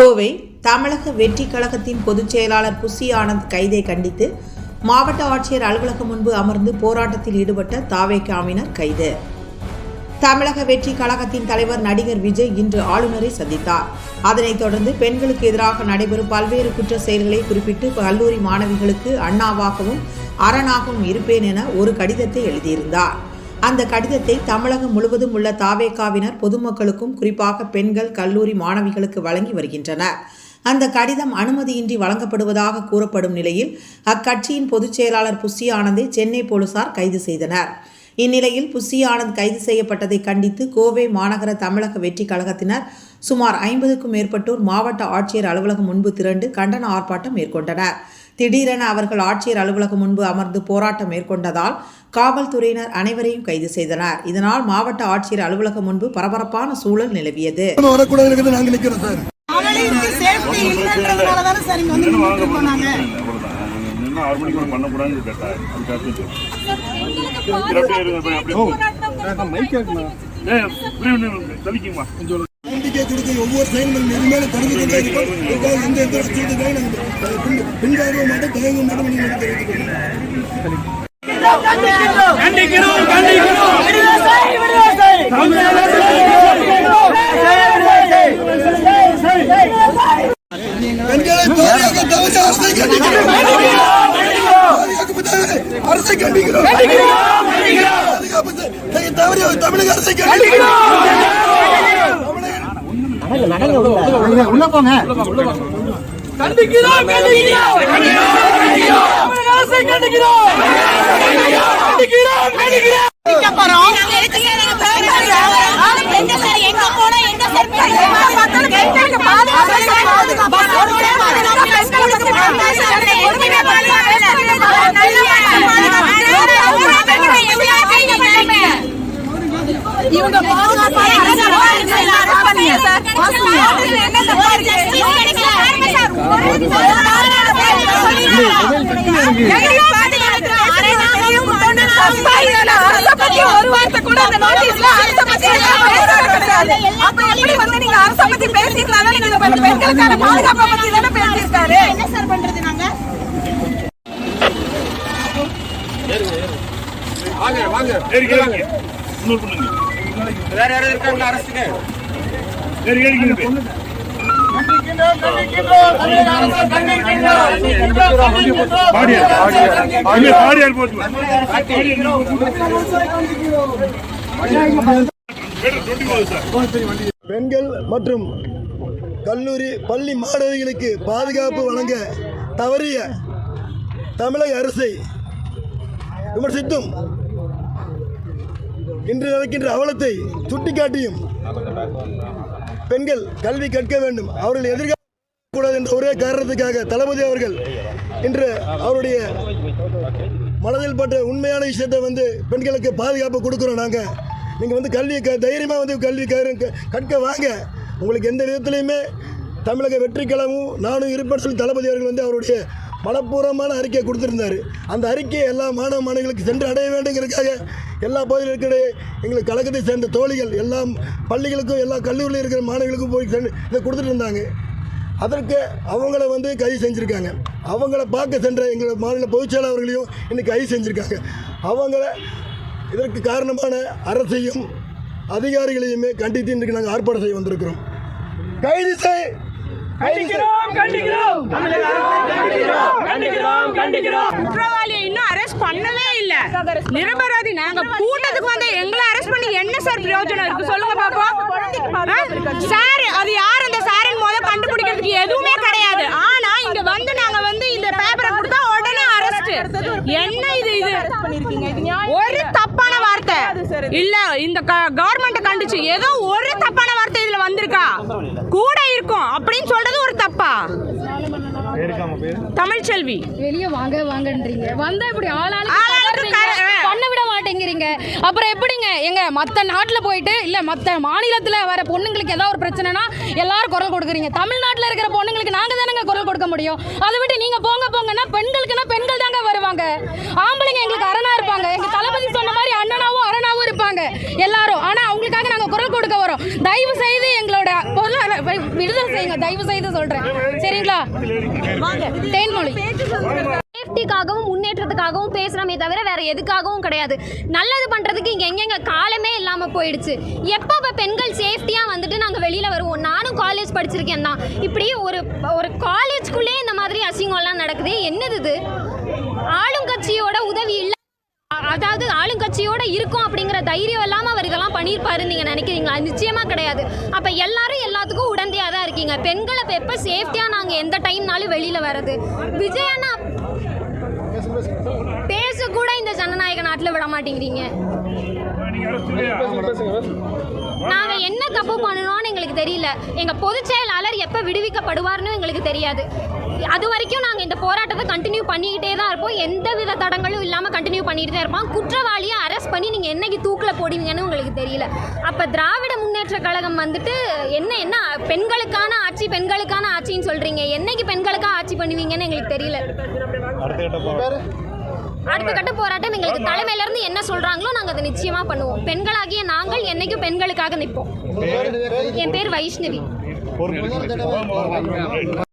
கோவை தமிழக வெற்றி கழகத்தின் பொதுச் செயலாளர் புசி ஆனந்த் கைதை கண்டித்து மாவட்ட ஆட்சியர் அலுவலகம் முன்பு அமர்ந்து போராட்டத்தில் ஈடுபட்ட தாவேக்காமினர் கைது. தமிழக வெற்றி கழகத்தின் தலைவர் நடிகர் விஜய் இன்று ஆளுநரை சந்தித்தார். அதனைத் தொடர்ந்து பெண்களுக்கு எதிராக நடைபெறும் பல்வேறு குற்ற செயல்களை குறிப்பிட்டு கல்லூரி மாணவிகளுக்கு அண்ணாவாகவும் அரணாகவும் இருப்பேன் என ஒரு கடிதத்தை எழுதியிருந்தார். அந்த கடிதத்தை தமிழகம் முழுவதும் உள்ள தாவேக்காவினர் பொதுமக்களுக்கும் குறிப்பாக பெண்கள் கல்லூரி மாணவிகளுக்கு வழங்கி வருகின்றனர். அந்த கடிதம் அனுமதியின்றி வழங்கப்படுவதாக கூறப்படும் நிலையில் அக்கட்சியின் பொதுச் செயலாளர் ஆனந்தை சென்னை போலீசார் கைது செய்தனர். இந்நிலையில் புஷ்யானந்த் ஆனந்த் கைது செய்யப்பட்டதை கண்டித்து கோவை மாநகர தமிழக வெற்றி கழகத்தினர் சுமார் ஐம்பதுக்கும் மேற்பட்டோர் மாவட்ட ஆட்சியர் அலுவலகம் முன்பு திரண்டு கண்டன ஆர்ப்பாட்டம் மேற்கொண்டனர். திடீரென அவர்கள் ஆட்சியர் அலுவலகம் முன்பு அமர்ந்து போராட்டம் மேற்கொண்டதால் காவல்துறையினர் அனைவரையும் கைது செய்தனர் இதனால் மாவட்ட ஆட்சியர் அலுவலகம் முன்பு பரபரப்பான சூழல் நிலவியது பண்ணக்கூடாதுன்னு கேட்டா நம்பிக்கை கொடுக்க ஒவ்வொரு செயல்களும் இனிமேல தொடர்ந்து கொண்டே இருக்கும் எந்த எந்த அச்சுறுத்தலையும் நாங்கள் பின்- பின்வாங்க மாட்டோம் தயங்க மாட்டோம் நீங்க தெரிவித்துக் கொள்ளுங்கள் பெண்களை பாதுகாக்க தவறி அரசை கண்டிக்கிறோம். தவறு அரசை கண்டிக்கிறோம். பாதுகாப்பு த- தவறி தமிழக அரசை கண்டிக்கிறோம் போறோம் ஆனா பெண்கள் சார் எங்க போனா எங்க சார் பெண்கள் பெண்களுக்கு பாதுகாப்பு பாதுகாப்பு ஒருவரே பாதுகாப்பு பெண்களுக்கு பாதுகாப்பு எதுவுமே இவங்க பாதுகாப்பா பண்ணுங்க சார் என்ன தப்பா ஒரு வார்த்தை கூட அந்த நோட்டீஸ்ல அரச பத்தி அப்ப எப்படி வந்து நீங்க அரச பத்தி பேசிக்கலாம் நீங்க பெண்களுக்கான பாதுகாப்பை பத்தி தானே பேசியிருக்காரு என்ன சார் பண்றது நாங்க ஏறி ஏறிங்க இன்னொரு பண்ணுங்க வேற யாராவது அரசுக்கு பெண்கள் மற்றும் கல்லூரி பள்ளி மாணவிகளுக்கு பாதுகாப்பு வழங்க தவறிய தமிழக அரசை விமர்சித்தும் இன்று நடக்கின்ற அவலத்தை சுட்டிக்காட்டியும் பெண்கள் கல்வி கற்க வேண்டும். அவர்கள் எதிர்கால கூடாது என்ற ஒரே காரணத்துக்காக தளபதி அவர்கள் இன்று அவருடைய மனதில் பட்ட உண்மையான விஷயத்தை வந்து பெண்களுக்கு பாதுகாப்பு கொடுக்குறோம் நாங்கள் நீங்கள் வந்து கல்வி க தைரியமாக வந்து கல்வி கற்க வாங்க. உங்களுக்கு எந்த விதத்துலையுமே தமிழக வெற்றிக்கழகமும் நானும் இருப்பேன் சொல்லி தளபதி அவர்கள் வந்து அவருடைய மனப்பூர்வமான அறிக்கையை கொடுத்துருந்தாரு. அந்த அறிக்கையை எல்லா மாணவ மாணவிகளுக்கு சென்று அடைய வேண்டுங்கிறதுக்காக எல்லா பகுதியில் இருக்கிற எங்களுக்கு கழகத்தை சேர்ந்த தோழிகள் எல்லா பள்ளிகளுக்கும் எல்லா கல்லூரியில் இருக்கிற மாணவிகளுக்கும் போய் சென்று இதை கொடுத்துட்டு இருந்தாங்க. அதற்கு அவங்கள வந்து கைது செஞ்சுருக்காங்க. அவங்கள பார்க்க சென்ற எங்கள் மாநில பொதுச்செயலாளர்களையும் இன்னைக்கு கைது செஞ்சுருக்காங்க. அவங்கள இதற்கு காரணமான அரசையும் அதிகாரிகளையுமே கண்டித்து இன்றைக்கு நாங்கள் ஆர்ப்பாட்டம் செய்ய வந்திருக்கிறோம். கைது செய்! குற்றவாளியை இன்னும் அரெஸ்ட் பண்ணவே இல்ல. நிரபராதி நாங்க கூட்டத்துக்கு வந்து எங்களை அரெஸ்ட் பண்ணி என்ன சார் பிரயோஜனம் இருக்கு? சொல்லுங்க பாப்போம். சார் அது யார் அந்த சாரின் முத கண்டுபிடிக்கிறதுக்கு எதுவுமே கிடையாது. ஆனா இங்க வந்து நாங்க வந்து இந்த பேப்பரை கொடுத்தா உடனே அரெஸ்ட் என்ன இது இது? ஒரு இல்ல இந்த கவர்மெண்ட் கண்டுச்சு. ஏதோ ஒரு தப்பான வார்த்தை இதுல வந்திருக்கா? கூட இருக்கும். அப்படின்னு சொல்றது ஒரு தப்பா? தமிழ்ச்செல்வி வெளிய வாங்க வாங்கன்றீங்க. வந்தா இப்படி ஆளாளுக்கு பண்ண விட மாட்டேங்கிறீங்க. அப்புறம் எப்படிங்க? எங்க மத்த நாட்டுல போயிட்டு இல்ல மத்த மாநிலத்துல வர பொண்ணுங்களுக்கு ஏதாவது ஒரு பிரச்சனைனா எல்லாரும் குரல் கொடுக்குறீங்க. தமிழ்நாட்டுல இருக்கிற பொண்ணுங்களுக்கு நாங்க தானங்க குரல் கொடுக்க முடியும்? அதை விட்டு நீங்க போங்க போங்கன்னா பெண்களுக்குன்னா பெண்கள் தாங்க வருவாங்க. ஆம்பளைங்க எங்களுக்கு அரணா இருப்பாங்க எங்க தளபதி சொன்ன மாதிரி அண்ணனாவும் அரணாவும் இருப்பாங்க எல்லாரும். ஆனா அவங்களுக்காக நாங்க குரல் கொடுக்க வரோம். தயவு செய்து எங்களோட பொருளாதார விடுதலை செய்யுங்க. தயவு செய்து சொல்றேன். சரிங்களா? தேன்மொழி. சேஃப்டிக்காகவும் முன்னேற்றத்துக்காகவும் பேசுகிறோமே தவிர வேற எதுக்காகவும் கிடையாது. நல்லது பண்ணுறதுக்கு இங்கே எங்கெங்க காலமே இல்லாமல் போயிடுச்சு. எப்போ இப்போ பெண்கள் சேஃப்டியாக வந்துட்டு நாங்கள் வெளியில் வருவோம்? நானும் காலேஜ் படிச்சிருக்கேன் தான். இப்படி ஒரு ஒரு காலேஜ்குள்ளே இந்த மாதிரி அசிங்கம்லாம் நடக்குது. என்னது இது? அதாவது ஆளுங்கட்சியோட இருக்கும் அப்படிங்கிற தைரியம் இல்லாமல் அவர் இதெல்லாம் பண்ணியிருப்பாருன்னு நீங்கள் நினைக்கிறீங்களா? நிச்சயமாக கிடையாது. அப்போ எல்லாரும் எல்லாத்துக்கும் உடந்தையாக தான் இருக்கீங்க. பெண்களை இப்போ எப்போ சேஃப்டியாக நாங்கள் எந்த டைம்னாலும் வெளியில் வர்றது? விஜய் அண்ணா பேச கூட இந்த ஜனநாயக நாட்டில் விட மாட்டேங்கிறீங்க. நாங்க என்ன தப்பு பண்ணணும்னு எங்களுக்கு தெரியல. எங்க பொதுச் செயலாளர் எப்ப விடுவிக்கப்படுவார்னு எங்களுக்கு தெரியாது. அது வரைக்கும் நாங்க இந்த போராட்டத்தை கண்டினியூ பண்ணிக்கிட்டே தான் இருப்போம். எந்த வித தடங்களும் இல்லாம கண்டினியூ பண்ணிட்டு தான் இருப்போம். குற்றவாளியை அரெஸ்ட் பண்ணி நீங்க என்னைக்கு தூக்கில் போடுவீங்கன்னு உங்களுக்கு தெரியல. அப்ப திராவிட முன்னேற்ற கழகம் வந்துட்டு என்ன என்ன பெண்களுக்கான ஆட்சி பெண்களுக்கான ஆட்சின்னு சொல்றீங்க. என்னைக்கு பெண்களுக்காக ஆட்சி பண்ணுவீங்கன்னு எங்களுக்கு தெரியல. அடுத்த கட்ட போராட்டம். எங்களுக்கு தலைமையில இருந்து என்ன சொல்றாங்களோ நாங்க அதை நிச்சயமா பண்ணுவோம். பெண்களாகிய நாங்கள் என்னைக்கும் பெண்களுக்காக நிற்போம். என் பேர் வைஷ்ணவி.